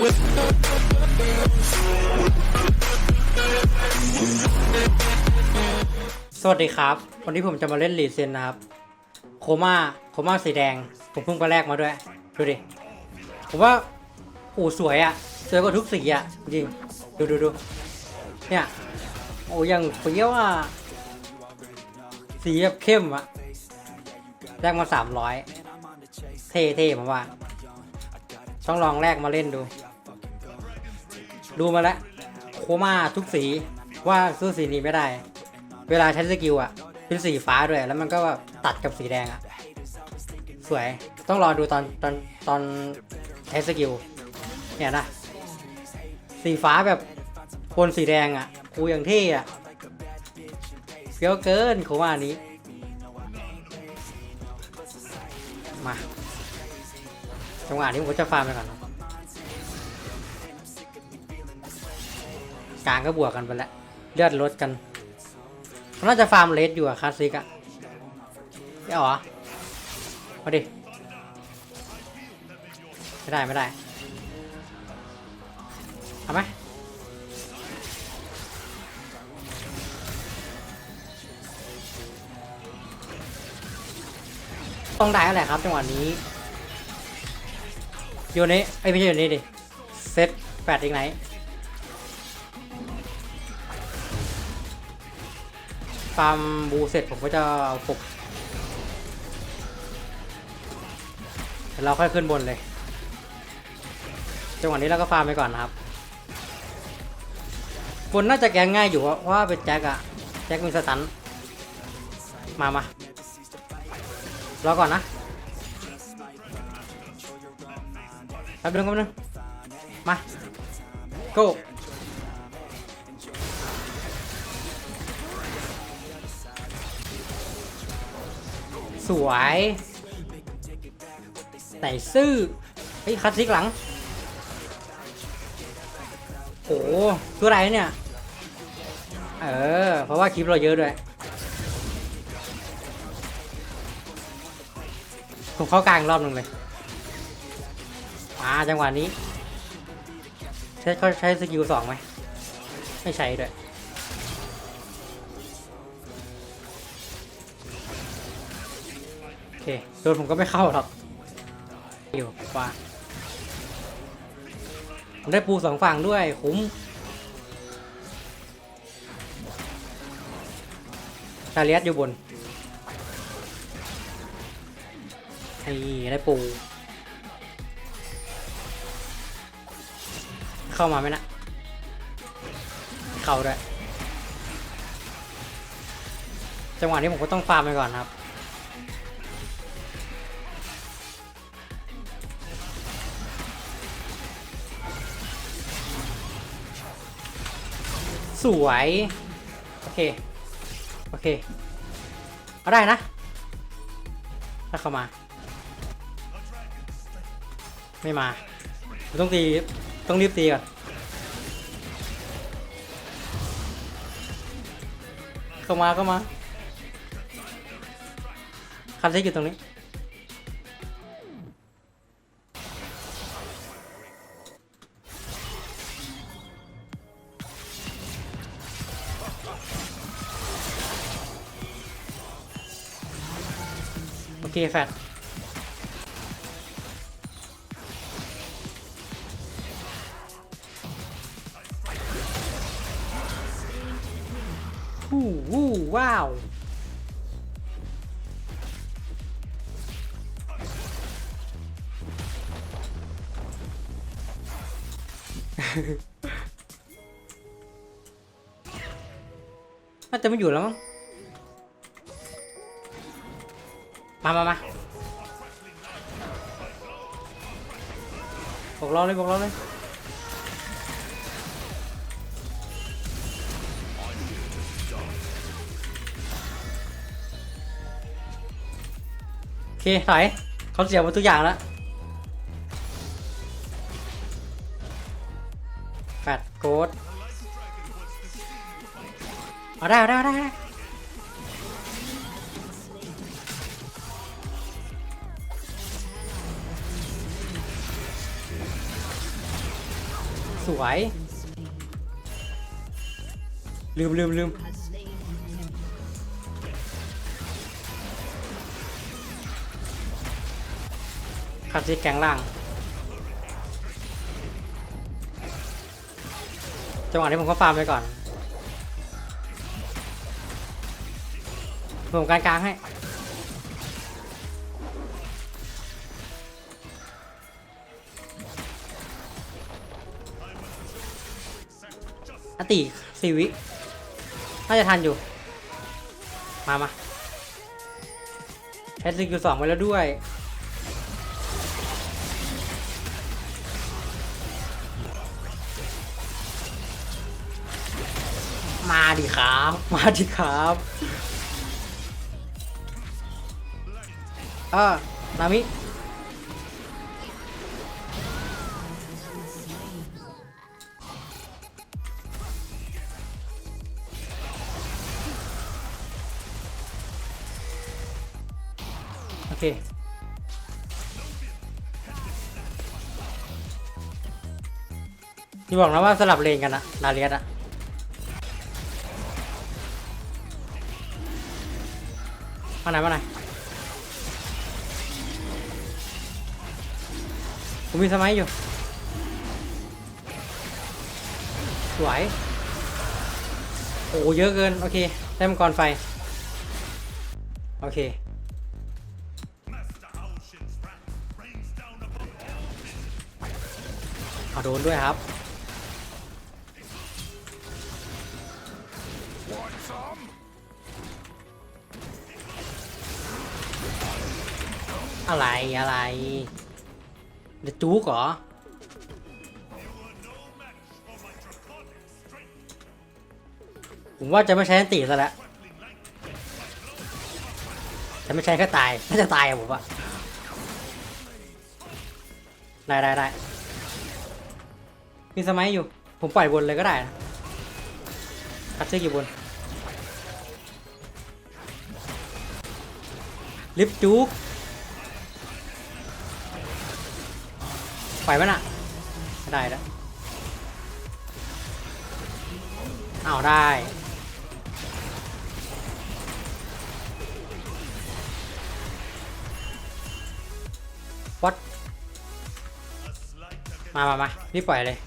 สวัสดีครับ วันนี้ผมจะมาเล่นลีเซนนะครับ โคม่าโคม่าสีแดง ผมเพิ่งไปแลกมาด้วย ดูดิ ผมว่าโอ้สวยอะสวยกว่าทุกสีอะจริง ดูดูดูเนี่ย โอ้ยังเปรี้ยวอะสีแบบเข้มอะแลกมาสามร้อยเท่เท่ผมว่า ต้องลองแลกมาเล่นดู ดูมาแล้วโคม่าทุกสีว่าสู้สีนี้ไม่ได้ เวลาใช้สกิลอะ เป็นสีฟ้าด้วยแล้วมันก็แบบตัดกับสีแดงอะ สวยต้องรอดูตอนตอนตอนใช้สกิลเนี่ยนะสีฟ้าแบบโคนสีแดงอะคูอย่างเท่อะเฟี้ยวเกินเขาว่านี้มาจังหวะนี้ผมจะฟาร์มไปก่อน กลางก็บวกกันไปแล้วเลือดลดกันนน่าจะฟาร์มเลสอยู่อะคลาสสิกอะไม่เอาเหรอมาดิไม่ได้ไม่ได้เอาไหมต้องได้อะไรครับจังหวะนี้โยนนี้ไอ้ไม่ใช่โยนนี้ดิเซตแปดอีกไหน ฟาร์มบูเสร็จผมก็จะเอาปลุกเดี๋ยวเราค่อยขึ้นบนเลย จังหวะนี้เราก็ฟาร์มไปก่อนนะครับ บนน่าจะแกงง่ายอยู่เพราะว่าเป็นแจ็คอะแจ็คมีสตัน มา มารอก่อนนะแป๊บนึงแป๊บนึงมา go สวยใส่ซื่อเฮ้ยคลาสสิกหลังโอ้โหตัวอะไรเนี่ย เออ เพราะว่าคลิปเราเยอะด้วย ผมเข้ากลางรอบหนึ่งเลยมาจังหวะนี้ ใช้เขาใช้สกิลสองไหม ไม่ใช้ด้วย โดนผมก็ไม่เข้าหรอกอยู่ว่าผมได้ปูสองฝั่งด้วยคุ้มดาเลียสอยู่บนไอ้ได้ปู เข้ามาไหมนะ เข้าด้วย จังหวะนี้ผมก็ต้องฟาร์มไปก่อนครับ สวย โอเค โอเค เอาได้นะ ถ้าเข้ามา ไม่มา ต้องตี ต้องรีบตีก่อน เข้ามา เข้ามาคันเซ็กอยู่ตรงนี้ แฟดวู้วู้ว้าว น่าจะไม่อยู่แล้วมั้ง มามามาบอกเราเลยบอกเราเลยโอเคถอยเขาเสียหมดทุกอย่างแล้วแฟดโกดเอาได้เอาได้เอาได้ สวย ลืมลืมลืมขับซีแกงล่าง จังหวะนี้ผมก็ฟาร์มไปก่อน ผมการกลางให้ อติสี่วิน่าจะทันอยู่ มามาแอดซิกอยู่สองไปแล้วด้วย มาดิครับ มาดิครับเออนามิ เค นี่บอกนะว่าสลับเลนกันนะลาเลียสอะมาไหนมาไหนผมมีสมัยอยู่ สวย โอ้เยอะเกิน โอเคได้มังกรไฟ โอเค เอาโดนด้วยครับอะไรอะไรเดจูกเหรอผมว่าจะไม่ใช้อันติซะแล้วจะไม่ใช้ก็ตายน่าจะตายอะผมว่าได้ได้ได้ มีสมัยอยู่ ผมปล่อยบนเลยก็ได้นะคัดเชือกอยู่บน ลิฟจุกปล่อยมันอะได้แล้วเอาได้วัดมามามารีบปล่อยเลย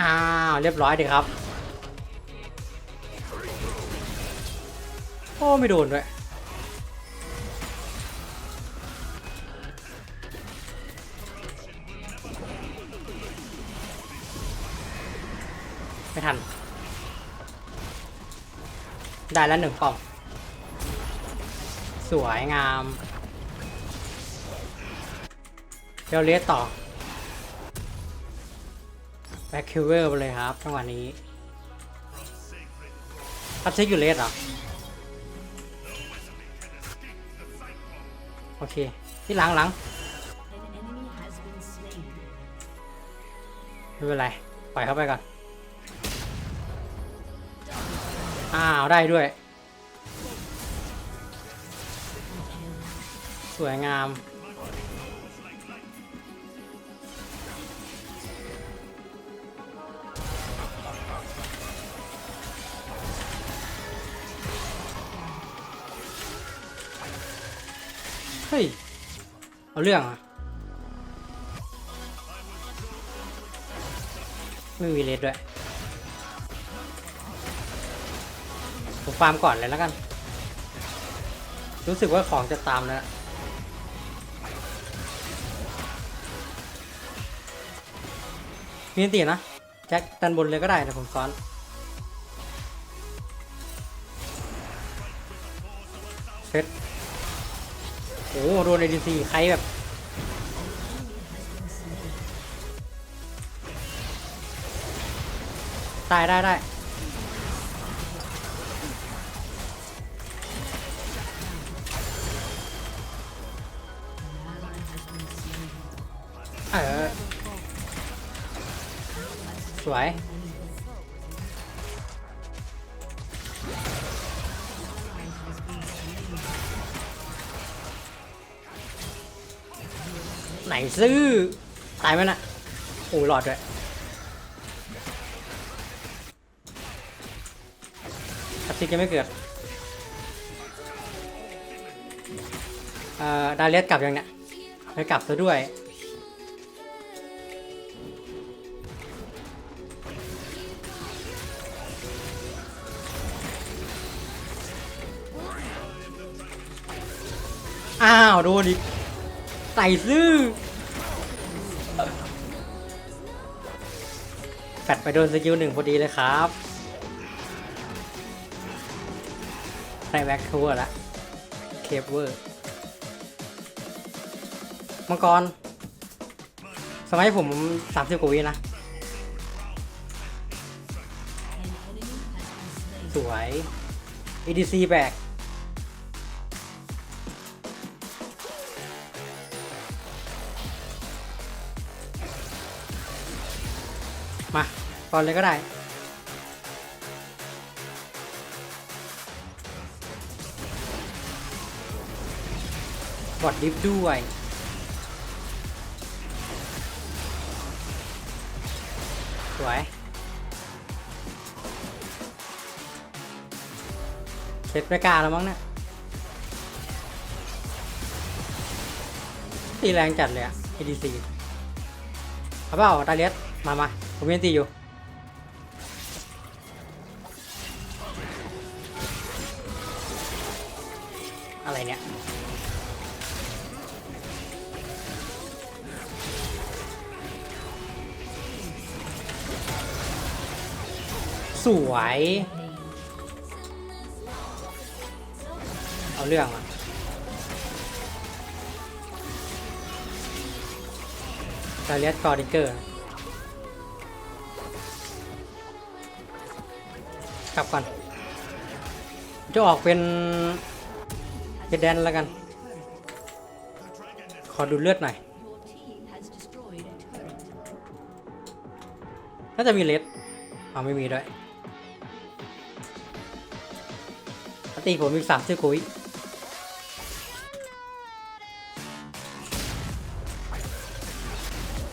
อ้าว เรียบร้อยดีครับ โอ้ ไม่โดนด้วยไม่ทัน ได้แล้วหนึ่งกล่อง สวยงาม เดี๋ยวเลสต่อแบ็คคิวเวอร์ไปเลยครับจังหวะนี้คัดเช็คอยู่เลสเหรอ โอเค ที่หลังหลังไม่เป็นไร ปล่อยเข้าไปก่อน อ้าว ได้ด้วย สวยงาม ฮ้ย เอาเรื่องอะไม่มีเลสด้วย ผมฟาร์มก่อนเลยแล้วกัน รู้สึกว่าของจะตามแล้วนะมีนตีนะ แจ็คดันบนเลยก็ได้แต่ผมซ้อนเซต โอ้โหโดนเอดีซีใครแบบได้ได้ได้เออสวย ซื้อตายไหมนะโอ้ยหลอดด้วยคัตซิกยังไม่เกิดเอ่อดาเลียสกลับยังเนี่ยไม่กลับซะด้วยอ้าวโดนอีกใส่ซื่อ ดไปโดนสกิลหนึ่งพอดีเลยครับได้แบ็คทัวร์ละเคปเวอร์มังกร สมัยผม30กว่าวินะ สวย EDC แบกมา ก่อนเลยก็ได้ บอดดิฟด้วย สวยเสร็จไปกล้าแล้วมั้งเนี่ยตีแรงจัดเลยอะ ADC เอาเปล่าตาเลียสมามาผมยังตีอยู่ สวย เอาเรื่องอะกาเลียสกอร์ดิเกอร์ กลับก่อน จะออกเป็นเป็นแดนแล้วกัน ขอดูเลือดหน่อย น่าจะมีเลสอ๋อไม่มีด้วย ติผมมีกสามสิบกุย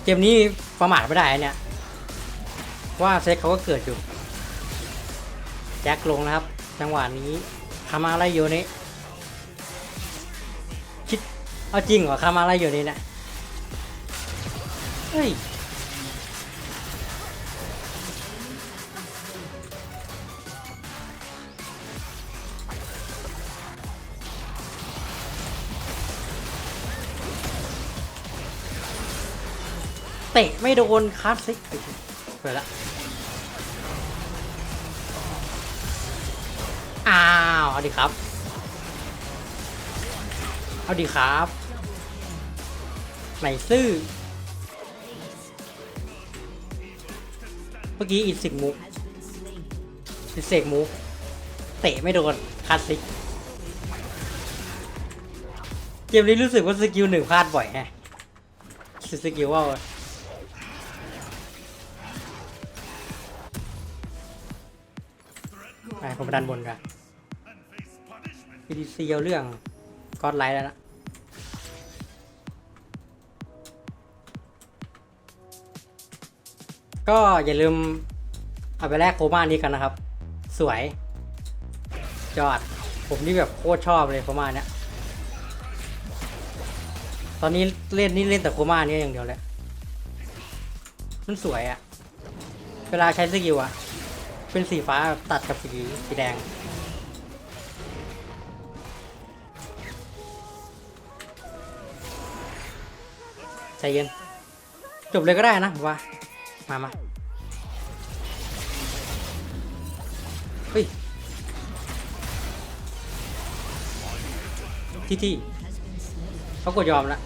เกมนี้ประมาทไม่ได้เนี่ย ว่าเซตเขาก็เกิดอยู่ แจ็คลงนะครับ จังหวะนี้คามาไลโยนี้คิด เอาจริงเหรอคามาไลโยนี้เนี่ยเฮ้ย ตะไม่โดนคลาสสิกเปิดละอ้าวเอาดิครับ เอาดิครับไหนซื่อเมื่อกี้อินสิกมุกอินเสกมุกเตะไม่โดนคลาสสิกเกมนี้รู้สึกว่าสกิลหนึ่งพลาดบ่อยแฮะสกิลว่า ผมไปดันบนกัน PDC เอาเรื่องกอดไลท์แล้วนะก็อย่าลืมเอาไปแลกโคม่านี้กันนะครับ สวยยอด ผมนี่แบบโคตรชอบเลยโคม่าเนี้ยตอนนี้เล่นนี่เล่นแต่โคม่านี้อย่างเดียวเลยมันสวยอะเวลาใช้สกิลอะ เป็นสีฟ้าตัดกับสีสีแดง ใจเย็น จบเลยก็ได้นะว่า มามาเฮ้ยที่ที่เขากดยอมแล้ว